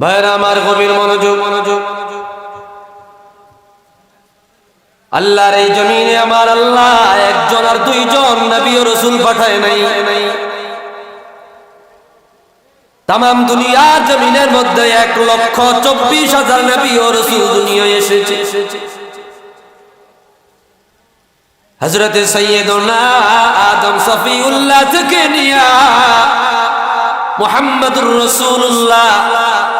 ভাইরা, আমার গভীর মনোযোগ। মনোযোগ আল্লাহর এই জমিনে আমার আল্লাহ একজন আর দুইজন নবী ও রসুল পাঠায় নাই। তাম দুনিয়ার জমিনের মধ্যে এক লক্ষ চব্বিশ হাজার নবী ও রসুল দুনিয়ায় এসেছে। হজরত সৈয়দনা আদম সফিউল্লাহ থেকে নিয়া মোহাম্মদুর রসুল্লাহ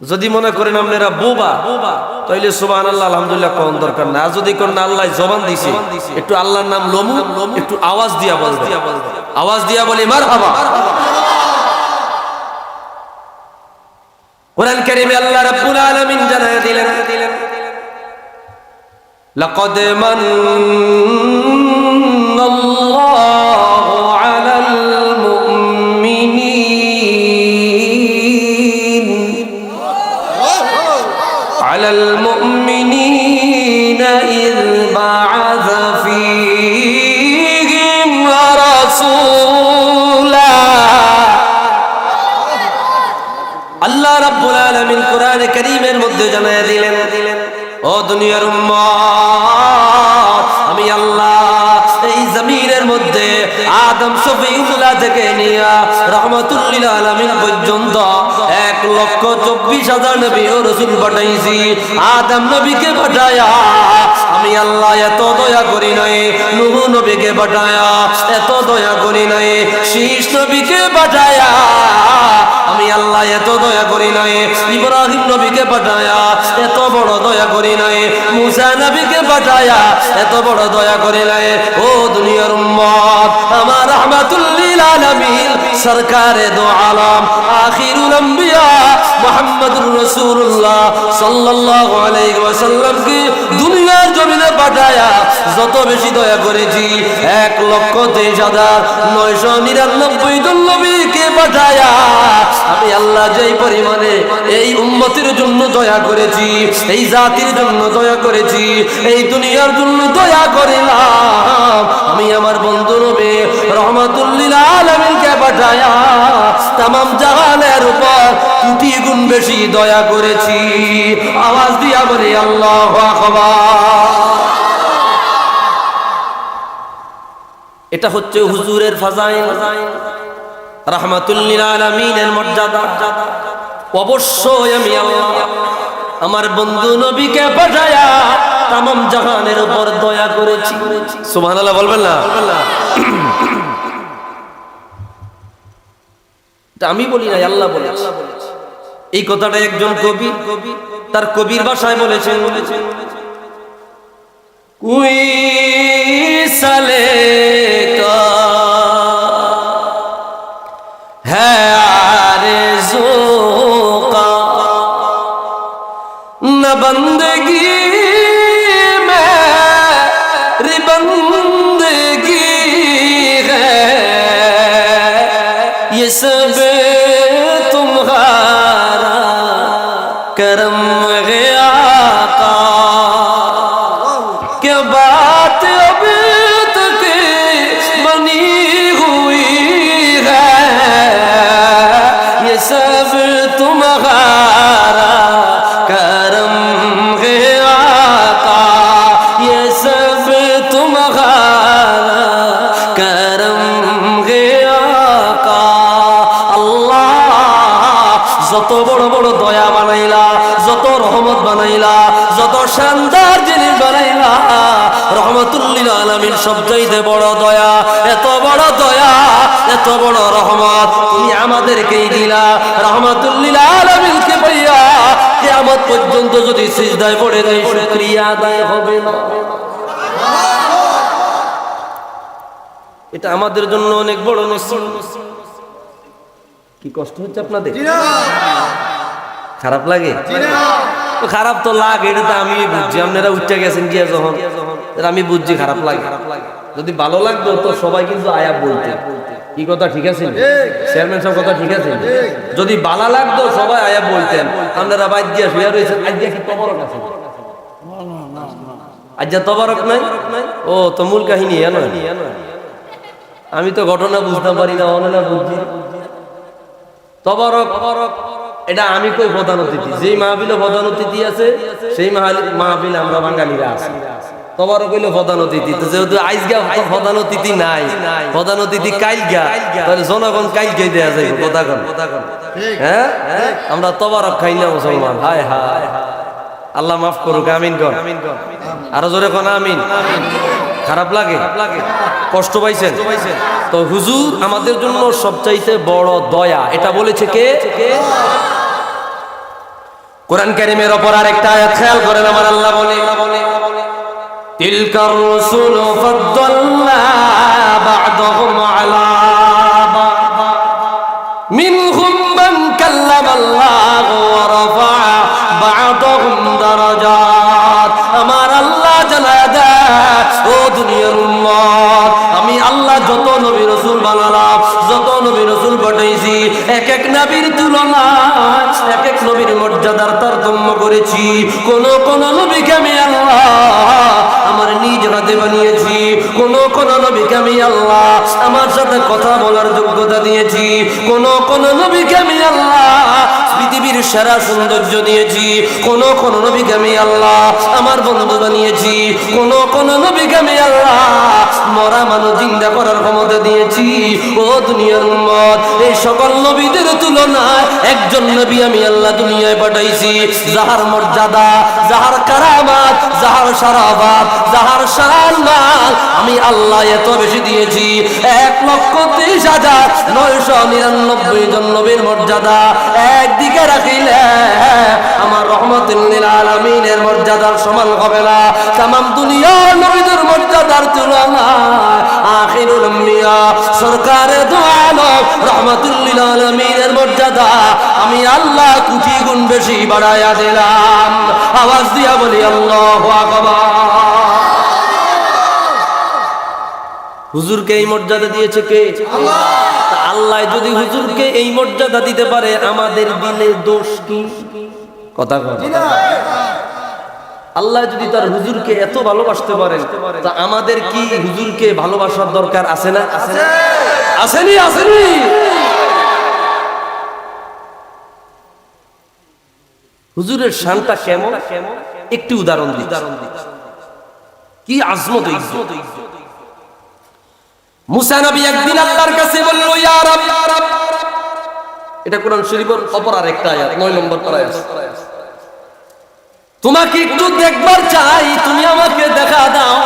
যদি মনে করেন আপনারা বোবা, তাইলে সুবাহ আল্লাহ আলহামদুলিল্লাহ কোন দরকার না যদি কোন আল্লাহ জবান দিছে, একটু আল্লাহর নাম লমু, একটু আওয়াজ দিয়া বল আওয়াজ দিয়া বলি মার হাবা কোরআন কারিমে আল্লাহ রাব্বুল আলামিন জানায় দিলেন, লাকাদ মান আল্লাহ রাব্বুল আলামিন কোরআনে কারীমের মধ্যে জানায় দিলেন, ও দুনিয়ার উম্মত, আমি আল্লাহ এই জমিনের মধ্যে আদম শফিউল্লাহ থেকে নিয়া রহমাতুল্লিল আলামিন পর্যন্ত এক লক্ষ চব্বিশ হাজার নবী ও রসুল পাঠাইছি। আদম নবীকে পাঠায়া আমি আল্লাহ এত দয়া করি নাই, নুহ নবীকে পাঠায়া এত দয়া করি নাই, শীষ নবীকে পাঠায়া আমি আল্লাহ এত দয়া করি নাই, ইব্রাহিম নবীকে পাঠায়া, এত বড় দয়া করি নাই, মুসা নবীকে পাঠায়া, এত বড় দয়া করি নাই। ও দুনিয়ার উম্মত, আমার রহমাতুল্লিল আলামিন সরকারে দো আলম, আখিরুল আম্বিয়া মুহাম্মদুর রাসূলুল্লাহ সাল্লাল্লাহু আলাইহি ওয়াসাল্লাম কি দুনিয়ার জমিনে পাঠায়া, যত বেশি দয়া করেছি, এক লক্ষ তেইশ হাজার নয়শো নিরানব্বই নবীকে পাঠায়া আমি আল্লাহ যেই পরিমাণে এই উম্মতির জন্য দয়া করেছি, এই জাতির জন্য দয়া করেছি, এই দুনিয়ার জন্য দয়া করিলাম। আমি আমার বন্ধু নবী রহমাতুল্লিল আলমিনকে পাঠায়া তামাম জাহানের উপর কোটি গুণ বেশি দয়া করেছি। আওয়াজ দিয়া বলি, আল্লাহ এটা হচ্ছে হুজুরের ফাজাইল। মর্যাদা। অবশ্যই আমি আল্লাহ আমার বন্ধু নবীকে পাঠায়া তামাম জাহানের উপর দয়া করেছি। সুবহানাল্লাহ বলবেন না? আমি বলি না আল্লাহ বলেছে। এই কথাটা একজন কবি কবি তার কবির ভাষায় বলেছেন। বলেছেন কুই সালে ये सब রহমত বানাইলা যত শানদার জিনিস বানাইলা রহমতুল্লিল আলমিন সবচাইতে বড় দয়া এত বড় দয়া এত বড় রহমত তুমি আমাদেরকেই দিলা রহমতুল্লিল আলমিনকে পাইয়া কেয়ামত পর্যন্ত যদি সিজদায় পড়ে দেয় শুক্রিয়া আদায় হবে না। এটা আমাদের জন্য অনেক বড় নসিব। কি কষ্ট হচ্ছে আপনাদের? খারাপ লাগে? খারাপ তো লাগে, এটা তো আমি বুঝছি। আপনারা উঠতে গেছেন গিয়া যখন আমি বুঝছি খারাপ লাগে। যদি ভালো লাগতো, তো সবাই কিন্তু আয়া বলতে। কি কথা ঠিক আছে চেয়ারম্যান সাহেব কথা ঠিক আছে যদি ভালো লাগতো, সবাই আয়া বলতেন। আপনারা বাইর দিয়া শুয়ে রয়েছেন। আজ দিয়া কি তবরক আছে? আজ যা তবরক নাই? ও, তো মূল কাহিনী আমি তো ঘটনা বুঝতে পারি না অনেলা বুঝছি তবরক এটা আমি কই প্রধান অতিথি? যেই মাহবিলে প্রধান অতিথি আছে, সেই মাহবিলে আমরা বাঙালিরা আছি। তবরক হইল প্রধান অতিথি। তো যেহেতু আইজগা প্রধান অতিথি নাই, প্রধান অতিথি কাইলগা, তাহলে জনগণ কাইলকে দেয়া যায় কথা কন। হ্যাঁ? আমরা তবরক খাই না মুসলমান। হায় হায়। আল্লাহ মাফ করুক, আমিন কন। আরও জোরে কন, আমিন। খারাপ লাগে? কষ্ট পাইছেন? তো হুজুর আমাদের জন্য সবচাইতে বড় দয়া, এটা বলেছে কে? কোরআন কারিমের উপর আরেকটা আয়াত খেয়াল করেন আমার আল্লাহ বলে তিলকার রসুল ফাদ্দালনা বা'দাহুম এক এক নবীর তুলনা এক এক নবীর মর্যাদার তারতম্য করেছি। কোন কোন নবীকে আমি আল্লাহ আমার নিজ হাতে বানিয়েছি। কোন কোন নবীকে আমি আল্লাহ আমার সাথে কথা বলার যোগ্যতা দিয়েছি। কোন কোন নবীকে আমি আল্লাহ পৃথিবীর সেরা সৌন্দর্য দিয়েছি। কোন কোন নবীকে আমি আল্লাহ আমার বন্ধু বানিয়েছি। কোন কোন নবীকে আমি আল্লাহ মরা মানুষ জিন্দা করার ক্ষমতা দিয়েছি। ও দুনিয়ার উম্মত, এই সকল নবীদের তুলনায় একজন নবী আমি আল্লাহ দুনিয়ায় পাঠাইছি। যাহার মর্যাদা, যাহার কারামাত, যাহার সারাবাদ যাহার সম্মান আমি আল্লাহ এত বেশি দিয়েছি। এক লক্ষ ত্রিশ হাজার নয়শো নিরানব্বই জন নবীর মর্যাদা। একদিকে রাখিলে আমার রহমতুল্লিল আলমিনের মর্যাদার সমান হবে না। দুনিয়ার নবীদের মর্যাদার দোয়ালম রহমতুল্লিল আলমিনের মর্যাদা আমি আল্লাহ কোটি গুণ বেশি বাড়াইয়া দিলাম। আওয়াজ দিয়া বলি, আল্লাহ আকবার। হুজুরকে এই মর্যাদা দিয়েছে কে? তা আল্লাহ যদি হুজুরকে এই মর্যাদা দিতে পারে আমাদের দিলে দোষ কি? কথা কথা আল্লাহ যদি তার হুজুরকে এত ভালোবাসতে পারেন তা আমাদের কি হুজুরকে ভালোবাসার দরকার আছে না? আছে। না আসেনি আসেনি। হুজুরের শানটা কেমন? একটি উদাহরণ দিই কি আজমত ইজ্জত? মুসা একদিন আল্লাহর কাছে বলল, ইয়া রাব এটা কোরআন শরীফের অপর আরেকটা আয়াত 9 নম্বর পারায় তোমাকে একটু দেখবার চাই, তুমি আমাকে দেখা দাও।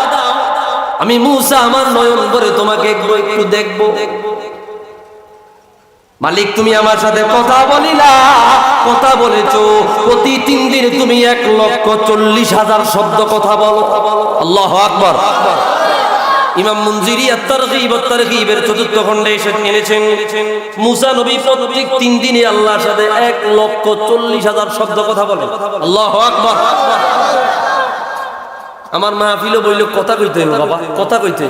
আমি মুসা, আমার নয়ন ভরে তোমাকে একটু দেখব। মালিক, তুমি আমার সাথে কথা বলিলা। কথা বলেছ, প্রতি তিন দিন তুমি এক লক্ষ চল্লিশ হাজার শব্দ কথা বলো। আল্লাহ আকবর। ইমাম আত-তারগীব আত-তারগীবের চতুর্থ খণ্ডে এসে এনেছেন। মুসা নবী প্রত্যেক তিন দিনে আল্লাহর সাথে এক লক্ষ চল্লিশ হাজার শব্দ কথা বলে। আল্লাহ আমার মাহফিলও বইল কথা কইতে বাবা, কথা কইতে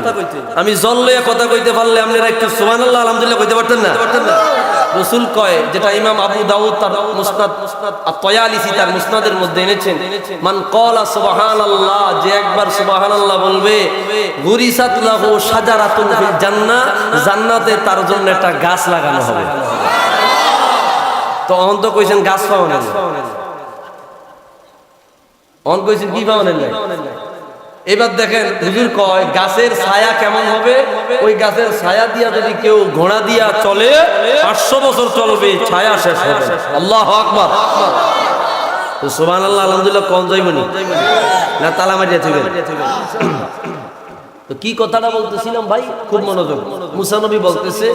আমি জল লইয়া কথা কইতে পারলে আপনারা একটু সুবহানাল্লাহ, আলহামদুলিল্লাহ কইতে পারতেন না পারতেন না? রসুল কয়, যেটা ইমাম আবু দাউদ তার মুসনাদ তয়ালিসি তার মুসনাদের মধ্যে এনেছেন, মান কলা সুবহানাল্লাহ যে একবার সুবহানাল্লাহ বলবে, গুরিসাত লাহু শাজারাতুন ফিল জান্নাহ জান্নাতে তার জন্য একটা গাছ লাগানো হবে। তো অন্ত কইছেন গাছ পাওয়া না অন কইছেন কি পাওয়া নাই? এবার দেখেন হুজুর কয়, গাছের ছায়া কেমন হবে? ওই গাছের ছায়া দিয়া যদি কেউ ঘোড়া দিয়া চলে, পাঁচশো বছর চলবে, ছায়া শেষ হবে। আল্লাহ আকবার। তো সুবান আল্লাহ আলহামদুলিল্লাহ কম যাইবনি না, তালা মারিয়া থইবেন। তো কি কথাটা বলতেছিলাম ভাই? খুব মনোযোগ। মুসানবী বলতেছে,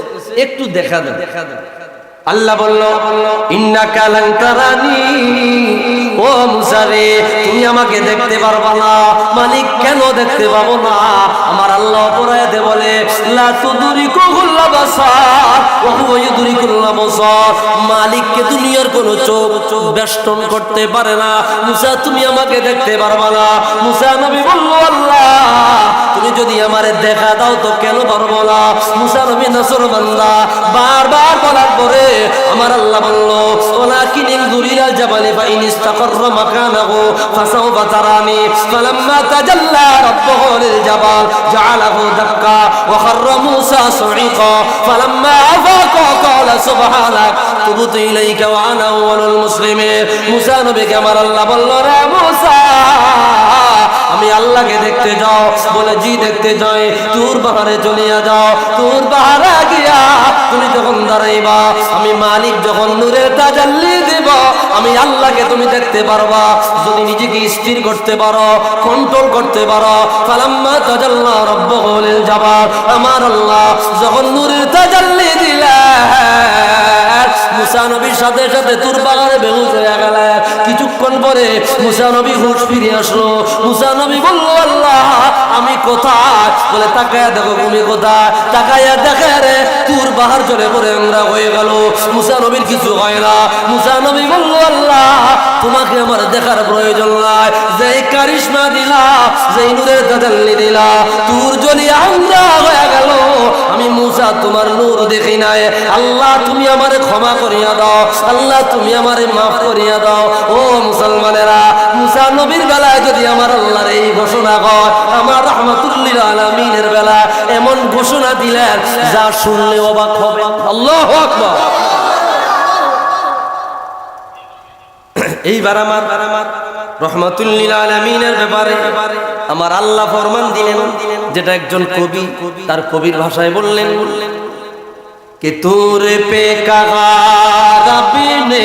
একটু দেখা দেন। আল্লাহ বলল, ইন্নাকা লান তারানি ও মুসারে, তুমি আমাকে দেখতে পারবা না। মালিক কেন দেখতে পাবো না? আমার আল্লাহ অপরাধে বলে মালিককে দুনিয়ার কোনো চোখ চোখ বেষ্টন করতে পারে না। মুসা, তুমি আমাকে দেখতে পারবা না। মুসা নবী বলল, আল্লাহ তুমি যদি আমারে দেখা দাও তো কেন পারব না? মুসা নবী নসর বান্দা বারবার বলার পরে আমার আল্লাহ বলল, ওলাকিন ইনজুরিলা জাবালি ফাইন ইস্তাকাররা মাকানাহু ফাসাউফা তারানি ফালাম্মা তাজাল্লা রাব্বুহু লিলজাবাল জাআলাহু দাক্কা ওয়া খাররা মূসা সুইকা ফালাম্মা আফাকা ক্বালা সুবহানাক তুবতু ইলাইকা ওয়া আনা আউয়ালুল মুসলিমিন। মুসা নবীকে আমার আল্লাহ বলল, রে মুসা, আমি আল্লাহকে দেখতে যাও বলে জি দেখতে যাই তোর পাহাড়ে চলিয়া যাও, তোর পাহাড়ে গিয়া তুমি যখন দাঁড়াইবা, আমি মালিক যখন নূরের তাজাল্লি দেব, আমি আল্লাহকে তুমি দেখতে পারবা, যদি নিজেকে স্থির করতে পারো কন্ট্রোল করতে পারো, ফালাম্মা তাজাল্লা রব্বুল জাবাল, আমার আল্লাহ যখন নূরের তাজাল্লি দিলেন, মুসা নবীর সাথে সাথে তোর বাগানে বেহুশ হয়ে গেল কিছুক্ষণ পরে মুসা নবী হুশ ফিরে আসলো। মুসা নবী বলল, আল্লাহ, আমি কোথায়? বলে, তাকায়া দেখো, তুমি কোথায়? তাকায়া দেখে রে, তোর বাহার চলে পরে আমরা হয়ে গেল। মুসা নবীর কিছু হয় না। মুসা নবী বলল, আল্লাহ, তোমাকে আমার দেখার প্রয়োজন নাই। যে কারিশমা দিলা যে নূরের তাজাল্লি দিলা, তোর যদি আমরা হয়ে গেল। আমি মুসা তোমার নূর দেখি নাই। আল্লাহ, তুমি আমারে ক্ষমা করিয়া দাও। আল্লাহ, তুমি আমারে মাফ করিয়া দাও। ও মুসলমানেরা মুসা নবীর বেলায় যদি আমার আল্লাহর এই ঘোষণা হয় আমার রহমাতুল্লিল আলমিনের বেলা এমন ঘোষণা দিলেন যা শুনলে অবাক হবে আল্লাহ আকবার এইবার আমার আমার রহমাতুল্লিল আলমিনের ব্যাপারে আমার আল্লাহ ফরমান দিলেন যেটা একজন কবি তার কবির ভাষায় বললেন বললেন कि तूर पे कहा रब ने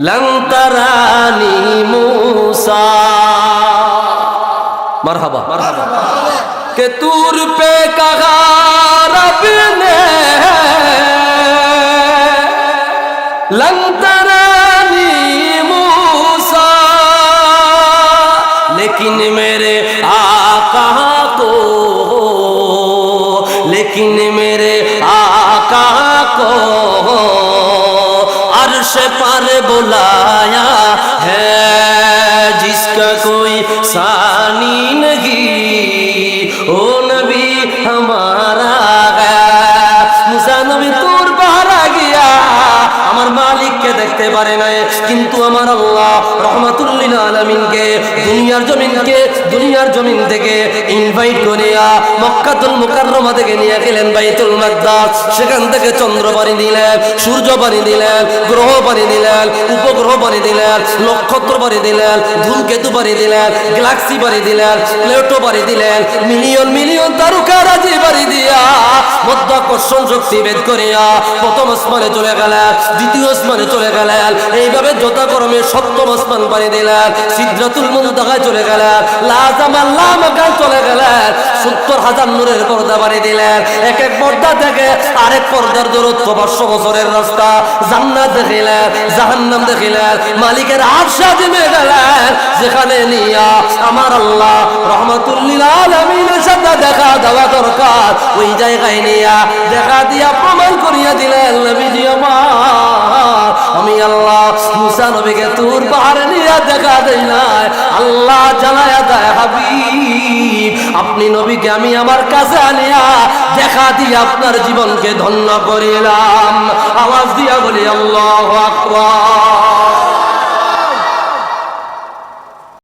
লন্তরানি মুসা মারহাবা মারহাবা কে তুর পে কাহা রব নে লন্ত পারে নাই। কিন্তু আমার আল্লাহ রহমাতুল্লিল আলমিনকে দুনিয়ার জমিনকে, দুনিয়ার জমিন থেকে ইনভাইট করিয়া মক্কাতুল মুকাররমা থেকে নিয়ে গেলেন বাইতুল মাকদাস। সেখান থেকে চন্দ্র পানি দিলেন, সূর্য পানি দিলেন, গ্রহ পানি দিলেন, উপগ্রহ পানি দিলেন, নক্ষত্র পানি দিলেন, ধূমকেতু পানি দিলেন, গ্যালাক্সি পানি দিলেন, প্লেটো পানি দিলেন, মিলিয়ন মিলিয়ন তারকা রাজি পানি দিয়া মধ্যাকর্ষণ শক্তি বেদ করিয়া প্রথম আসমানে চলে গেলেন, দ্বিতীয় আসমানে চলে গেলেন এইভাবে যথাক্রমে সপ্তম আসমান পানি দিলেন সিদ্ধাতুল মুন্তাহায় চলে গেলেন লাজামাল্লা মাকান চলে গেলেন সত্তর হাজার নূরের পর্দা বাড়ি দিলেন এক এক পর্দা থেকে আরেক পর্দার দূরত্ব পাঁচশো বছরের রাস্তা। জান্নাত দেখিলেন জাহান্নাম দেখিলেন মালিকের আশা দিমে গেলেন যেখানে নিয়া আমার আল্লাহ রহমাতুল্লিল আলমিনের সাথে দেখা দেওয়া দরকার। ওই জায়গায় নিয়া দেখা দিয়া প্রমাণ করিয়া দিলেন নবীজি আমার। আমি আল্লাহ মুসা নবীকে তোর পাহাড়ে নিয়ে দেখা দেই নাই। আল্লাহ জানায়া দেয় হাবি আপনি নবীকে আমি আমার কাছে আনিয়া দেখা দিয়ে আপনার জীবনকে ধন্য করিলাম। আওয়াজ দিয়া বলি, আল্লাহ আকবার।